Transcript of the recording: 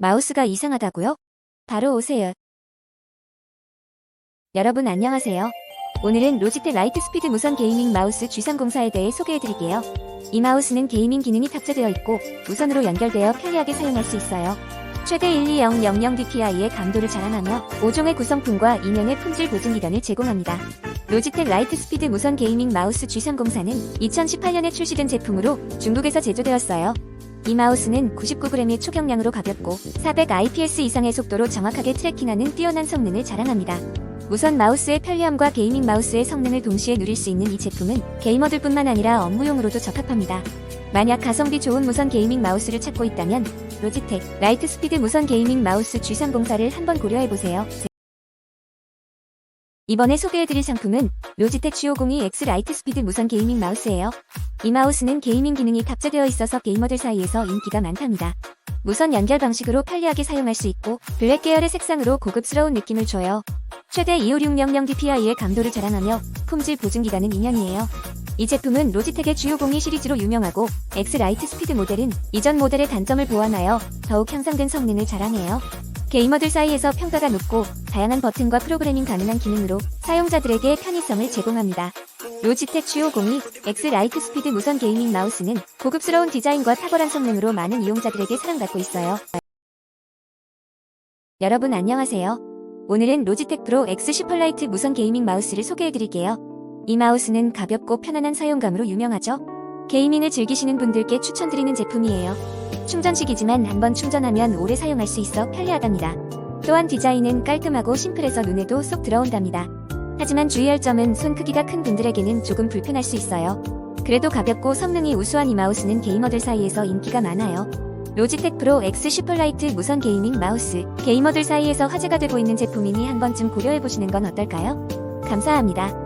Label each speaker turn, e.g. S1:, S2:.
S1: 마우스가 이상하다고요? 바로 오세요. 여러분 안녕하세요. 오늘은 로지텍 라이트 스피드 무선 게이밍 마우스 G304에 대해 소개해드릴게요. 이 마우스는 게이밍 기능이 탑재되어 있고 무선으로 연결되어 편리하게 사용할 수 있어요. 최대 12000dpi의 감도를 자랑하며 5종의 구성품과 2명의 품질 보증 기간을 제공합니다. 로지텍 라이트 스피드 무선 게이밍 마우스 G304는 2018년에 출시된 제품으로 중국에서 제조되었어요. 이 마우스는 99g의 초경량으로 가볍고 400 IPS 이상의 속도로 정확하게 트래킹하는 뛰어난 성능을 자랑합니다. 무선 마우스의 편리함과 게이밍 마우스의 성능을 동시에 누릴 수 있는 이 제품은 게이머들뿐만 아니라 업무용으로도 적합합니다. 만약 가성비 좋은 무선 게이밍 마우스를 찾고 있다면 로지텍 라이트 스피드 무선 게이밍 마우스 G304를 한번 고려해보세요. 이번에 소개해드릴 상품은 로지텍 G502X 라이트 스피드 무선 게이밍 마우스예요. 이 마우스는 게이밍 기능이 탑재되어 있어서 게이머들 사이에서 인기가 많답니다. 무선 연결 방식으로 편리하게 사용할 수 있고 블랙 계열의 색상으로 고급스러운 느낌을 줘요. 최대 25600dpi의 감도를 자랑하며 품질 보증 기간은 2년이에요. 이 제품은 로지텍의 G502 시리즈로 유명하고 X 라이트 스피드 모델은 이전 모델의 단점을 보완하여 더욱 향상된 성능을 자랑해요. 게이머들 사이에서 평가가 높고 다양한 버튼과 프로그래밍 가능한 기능으로 사용자들에게 편의성을 제공합니다. 로지텍 G502 X 라이트 스피드 무선 게이밍 마우스는 고급스러운 디자인과 탁월한 성능으로 많은 이용자들에게 사랑받고 있어요. 여러분 안녕하세요. 오늘은 로지텍 프로 X 슈퍼라이트 무선 게이밍 마우스를 소개해드릴게요. 이 마우스는 가볍고 편안한 사용감으로 유명하죠. 게이밍을 즐기시는 분들께 추천드리는 제품이에요. 충전식이지만 한번 충전하면 오래 사용할 수 있어 편리하답니다. 또한 디자인은 깔끔하고 심플해서 눈에도 쏙 들어온답니다. 하지만 주의할 점은 손 크기가 큰 분들에게는 조금 불편할 수 있어요. 그래도 가볍고 성능이 우수한 이 마우스는 게이머들 사이에서 인기가 많아요. 로지텍 프로 X 슈퍼라이트 무선 게이밍 마우스. 게이머들 사이에서 화제가 되고 있는 제품이니 한 번쯤 고려해보시는 건 어떨까요? 감사합니다.